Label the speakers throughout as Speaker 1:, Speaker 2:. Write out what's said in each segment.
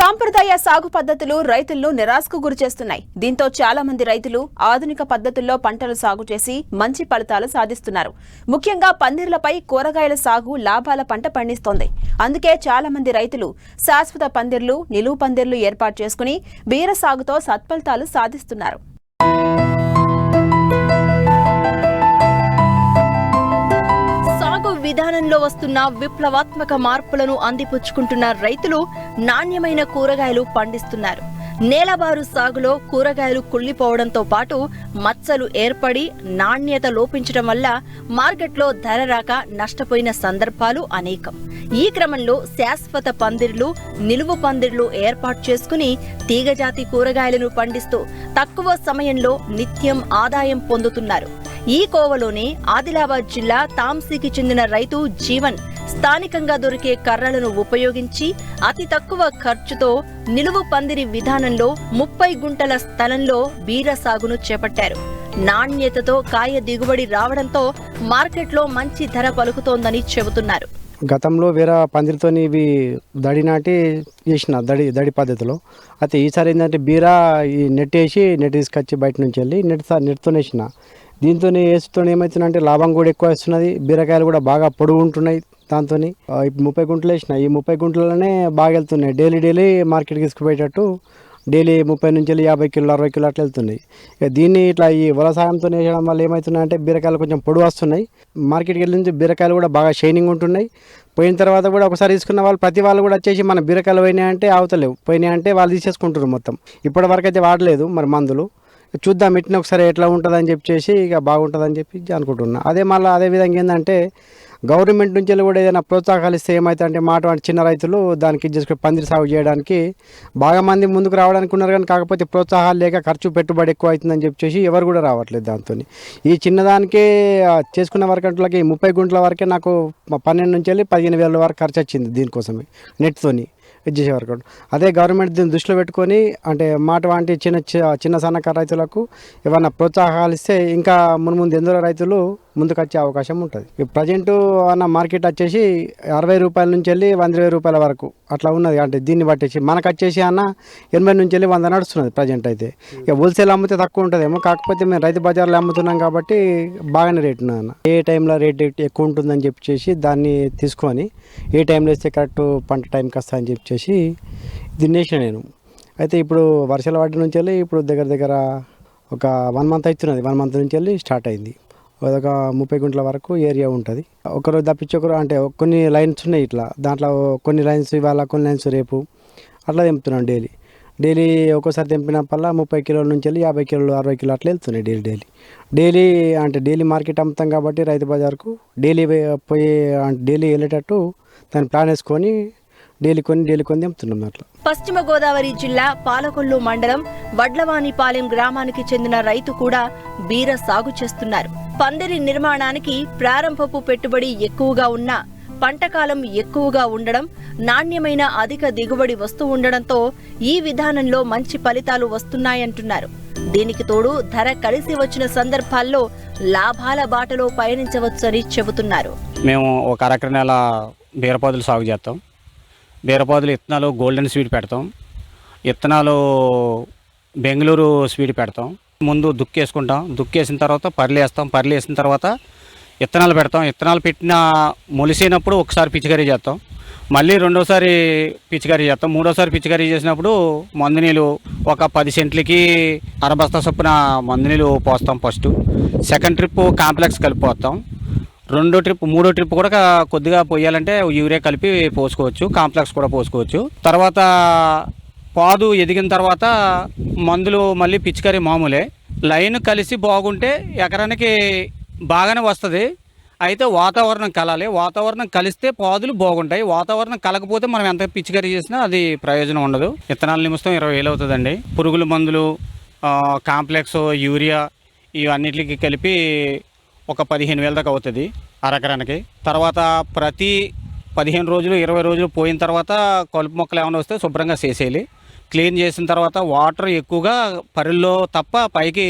Speaker 1: సాంప్రదాయ సాగు పద్ధతులు రైతులను నిరాశకు గురిచేస్తున్నాయి దీంతో చాలా మంది రైతులు ఆధునిక పద్ధతుల్లో పంటలు సాగు చేసి మంచి ఫలితాలు సాధిస్తున్నారు. ముఖ్యంగా పందిర్లపై కూరగాయల సాగు లాభాల పంట పండిస్తోంది. అందుకే చాలా మంది రైతులు శాశ్వత పందిర్లు నిలువు పందిర్లు ఏర్పాటు చేసుకుని బీర సాగుతో సత్ఫలితాలు సాధిస్తున్నారు.
Speaker 2: విధానంలో వస్తున్న విప్లవాత్మక మార్పులను అందిపుచ్చుకుంటున్న రైతులు నాణ్యమైన కూరగాయలు పండిస్తున్నారు. నేలబారు సాగులో కూరగాయలు కుళ్ళిపోవడంతో పాటు మచ్చలు ఏర్పడి నాణ్యత లోపించడం వల్ల మార్కెట్లో ధర రాక నష్టపోయిన సందర్భాలు అనేకం. ఈ క్రమంలో శాశ్వత పందిర్లు నిలువు పందిర్లు ఏర్పాటు చేసుకుని తీగజాతి కూరగాయలను పండిస్తూ తక్కువ సమయంలో నిత్యం ఆదాయం పొందుతున్నారు. ఈ కోవలోని ఆదిలాబాద్ జిల్లా తాంసీకి చెందిన రైతు జీవన్ స్థానికంగా దొరికే కర్రలను ఉపయోగించి అతి తక్కువ ఖర్చుతో నిలువు పందిరి విధానంలో ముప్పై గుంటల స్థలంలో బీర సాగును చేపట్టారు. నాణ్యతతో కాయ దిగుబడి రావడంతో మార్కెట్లో మంచి ధర పలుకుతోందని చెబుతున్నారు.
Speaker 3: గతంలో వేరే పందిరితో ఇవి దడి నాటి చేసిన దడి దడి పద్ధతిలో. అయితే ఈసారి ఏంటంటే బీరా ఈ నెట్ వేసి నెట్ తీసుకొచ్చి బయట నుంచి వెళ్ళి నెట్ నెట్తో వేసిన. దీంతో వేసుతో ఏమవుతుందంటే లాభం కూడా ఎక్కువ వస్తున్నది బీరకాయలు కూడా బాగా పొడుగు ఉంటున్నాయి దాంతో ఇప్పుడు ముప్పై గుంటలు వేసిన ఈ ముప్పై గుంటలనే బాగా వెళ్తున్నాయి. డైలీ డైలీ మార్కెట్కి తీసుకుపోయేటట్టు డైలీ ముప్పై నుంచి వెళ్ళి యాభై కిలో అరవై కిలో అట్లా వెళ్తున్నాయి. ఇక దీన్ని ఇట్లా ఈ వలసాయంతో వేయడం వల్ల ఏమవుతున్నాయంటే బీరకాయలు కొంచెం పొడి వస్తున్నాయి. మార్కెట్కి వెళ్ళి బీరకాయలు కూడా బాగా షైనింగ్ ఉంటున్నాయి. పోయిన తర్వాత కూడా ఒకసారి తీసుకున్న వాళ్ళు ప్రతి వాళ్ళు కూడా వచ్చేసి మన బీరకాయలు పోయినాయంటే అవతలేవు పోయినాయంటే వాళ్ళు తీసేసుకుంటున్నారు మొత్తం. ఇప్పటి వరకు అయితే వాడలేదు మరి మందులు. చూద్దాం ఇట్ని ఒకసారి ఎట్లా ఉంటుందని చెప్పేసి ఇక బాగుంటుందని చెప్పి అనుకుంటున్నా. అదే మళ్ళీ అదే విధంగా ఏంటంటే గవర్నమెంట్ నుంచి వెళ్ళి కూడా ఏదైనా ప్రోత్సాహాలు ఇస్తే ఏమైతే అంటే మాట వంటి చిన్న రైతులు దానికి చేసుకుని పందిరి సాగు చేయడానికి బాగా మంది ముందుకు రావడానికి ఉన్నారు కానీ కాకపోతే ప్రోత్సాహాలు లేక ఖర్చు పెట్టుబడి ఎక్కువ అవుతుందని చెప్పేసి ఎవరు కూడా రావట్లేదు దాంతో ఈ చిన్నదానికే చేసుకున్న వరకంట్లకి ముప్పై గుంటల వరకే నాకు పన్నెండు నుంచి వెళ్ళి పదిహేను వేల వరకు ఖర్చు వచ్చింది దీనికోసమే నెట్తోని. ఇది చేసే వరకు అదే గవర్నమెంట్ దీన్ని దృష్టిలో పెట్టుకొని అంటే మాట వంటి చిన్న చిన్న సన్నకారు రైతులకు ఏమన్నా ప్రోత్సాహాలు ఇస్తే ఇంకా మున్ముందు ఎందరో రైతులు ముందుకు వచ్చే అవకాశం ఉంటుంది. ప్రజెంట్ అన్న మార్కెట్ వచ్చేసి అరవై రూపాయల నుంచి వెళ్ళి వంద ఇరవై రూపాయల వరకు అట్లా ఉన్నది. అంటే దీన్ని బట్టేసి మనకు వచ్చేసి అన్న ఎనభై నుంచి వెళ్ళి వంద నడుస్తున్నది ప్రజెంట్ అయితే. ఇక హోల్సేల్ అమ్మితే తక్కువ ఉంటుందేమో. కాకపోతే మేము రైతు బజార్లో అమ్ముతున్నాం కాబట్టి బాగానే రేట్ అన్న. ఏ టైంలో రేట్ ఎక్కువ ఉంటుందని చెప్పేసి దాన్ని తీసుకొని ఏ టైంలో వేస్తే కరెక్ట్ పంట టైంకి వస్తా అని చెప్పేసి దీన్ని వేసిన నేను. అయితే ఇప్పుడు వర్షాలు వాటి నుంచి వెళ్ళి ఇప్పుడు దగ్గర దగ్గర ఒక వన్ మంత్ అవుతున్నది. వన్ మంత్ నుంచి వెళ్ళి స్టార్ట్ అయింది. ఒక ముప్పై గుంటల వరకు ఏరియా ఉంటుంది. ఒకరోజు తప్పించి ఒకరు అంటే కొన్ని లైన్స్ ఉన్నాయి ఇట్లా. దాంట్లో కొన్ని లైన్స్ ఇవాళ కొన్ని లైన్స్ రేపు. అట్లా తెంపుతున్నాం డైలీ. డైలీ ఒక్కోసారి తెంపినప్పల్లా ముప్పై కిలోల నుంచి వెళ్ళి యాభై కిలోలు అరవై కిలో అట్లా వెళ్తున్నాయి డైలీ డైలీ. డైలీ అంటే డైలీ మార్కెట్ అమ్ముతాం కాబట్టి రైతు బజార్కు డైలీ పోయి అంటే డైలీ వెళ్ళేటట్టు దాన్ని ప్లాన్ వేసుకొని డైలీ కొని డైలీ కొని తెంపుతున్నాం అట్లా.
Speaker 2: పశ్చిమ గోదావరి జిల్లా పాలకొల్లు మండలం వడ్లవానిపాలెం గ్రామానికి చెందిన రైతు కూడా బీర సాగు చేస్తున్నారు. పందిరి నిర్మాణానికి ప్రారంభపు పెట్టుబడి ఎక్కువగా ఉన్నా పంటకాలం ఎక్కువగా ఉండడం నాణ్యమైన అధిక దిగుబడి వస్తూ ఉండడంతో ఈ విధానంలో మంచి ఫలితాలు వస్తున్నాయంటున్నారు. దీనికి తోడు ధర కలిసి వచ్చిన సందర్భాల్లో లాభాల బాటలో పయనించవచ్చని చెబుతున్నారు.
Speaker 4: మేము ఒక అరకర నెల బీరపాదులు సాగు చేస్తాం. బీరపాదులు విత్తనాలు గోల్డెన్ స్వీట్ పెడతాం. విత్తనాలు బెంగళూరు స్వీట్ పెడతాం. ముందు దుక్కేసుకుంటాం. దుక్కేసిన తర్వాత పర్లేస్తాం. పర్లేసిన తర్వాత విత్తనాలు పెడతాం. విత్తనాలు పెట్టిన మొలిసినప్పుడు ఒకసారి పిచికారీ చేస్తాం. మళ్ళీ రెండోసారి పిచికారీ చేస్తాం. మూడోసారి పిచికారీ చేసినప్పుడు మందునీళ్ళు ఒక పది సెంట్లకి అరబస్తా చొప్పున మందునీళ్ళు పోస్తాం ఫస్ట్. సెకండ్ ట్రిప్ కాంప్లెక్స్ కలిపి పోస్తాం. రెండో ట్రిప్ మూడో ట్రిప్ కూడా కొద్దిగా పోయాలంటే యూరియా కలిపి పోసుకోవచ్చు కాంప్లెక్స్ కూడా పోసుకోవచ్చు. తర్వాత పాదు ఎదిగిన తర్వాత మందులు మళ్ళీ పిచికారీ మామూలే. లైన్ కలిసి బాగుంటే ఎకరానికి బాగానే వస్తుంది. అయితే వాతావరణం కలాలి. వాతావరణం కలిస్తే పాదులు బాగుంటాయి. వాతావరణం కలకపోతే మనం ఎంత పిచికారీ చేసినా అది ప్రయోజనం ఉండదు. విత్తనాల నిమిషం ఇరవై వేలు అవుతుందండి. పురుగుల మందులు కాంప్లెక్స్ యూరియా ఇవన్నిటికి కలిపి ఒక పదిహేను వేల దాకా అవుతుంది అరకరానికి. తర్వాత ప్రతి పదిహేను రోజులు ఇరవై రోజులు పోయిన తర్వాత కలుపు మొక్కలు ఏమైనా వస్తే శుభ్రంగా చేసేయాలి. క్లీన్ చేసిన తర్వాత వాటర్ ఎక్కువగా పరుల్లో తప్ప పైకి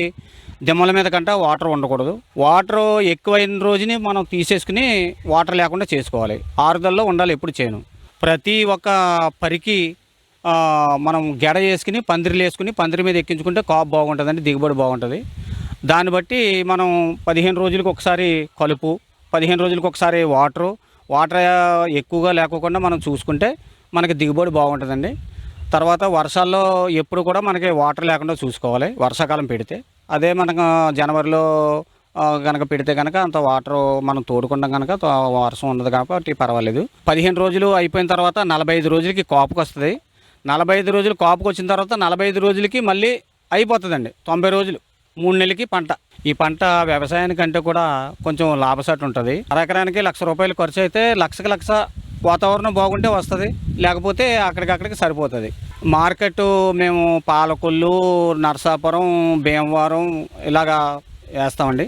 Speaker 4: దిమ్మల మీద కంటే వాటర్ ఉండకూడదు. వాటర్ ఎక్కువైన రోజుని మనం తీసేసుకుని వాటర్ లేకుండా చేసుకోవాలి. ఆరుదల్లో ఉండాలి ఎప్పుడు చేయను. ప్రతి ఒక్క పరికి మనం గెడ వేసుకుని పందిరిలు వేసుకుని పందిరి మీద ఎక్కించుకుంటే కాపు బాగుంటుందండి దిగుబడి బాగుంటుంది. దాన్ని బట్టి మనం పదిహేను రోజులకు ఒకసారి కలుపు పదిహేను రోజులకు ఒకసారి వాటరు. వాటర్ ఎక్కువగా లేకోకుండా మనం చూసుకుంటే మనకి దిగుబడి బాగుంటుందండి. తర్వాత వర్షాల్లో ఎప్పుడు కూడా మనకి వాటర్ లేకుండా చూసుకోవాలి వర్షాకాలం పెడితే. అదే మనకు జనవరిలో కనుక పెడితే కనుక అంత వాటర్ మనం తోడుకుంటాం కనుక వర్షం ఉండదు కాబట్టి పర్వాలేదు. పదిహేను రోజులు అయిపోయిన తర్వాత నలభై ఐదు రోజులకి కాపుకి వస్తుంది. నలభై ఐదు రోజులు కాపుకి వచ్చిన తర్వాత నలభై ఐదు రోజులకి మళ్ళీ అయిపోతుందండి. తొంభై రోజులు. మూడు నెలలకి పంట. ఈ పంట వ్యవసాయానికంటే కూడా కొంచెం లాభసాటి ఉంటుంది. ఎకరానికి లక్ష రూపాయలు ఖర్చు అయితే లక్షకి లక్ష వాతావరణం బాగుంటే వస్తుంది. లేకపోతే అక్కడికక్కడికి సరిపోతుంది. మార్కెట్ మేము పాలకొల్లు నర్సాపురం భీమవరం ఇలాగా వేస్తామండి.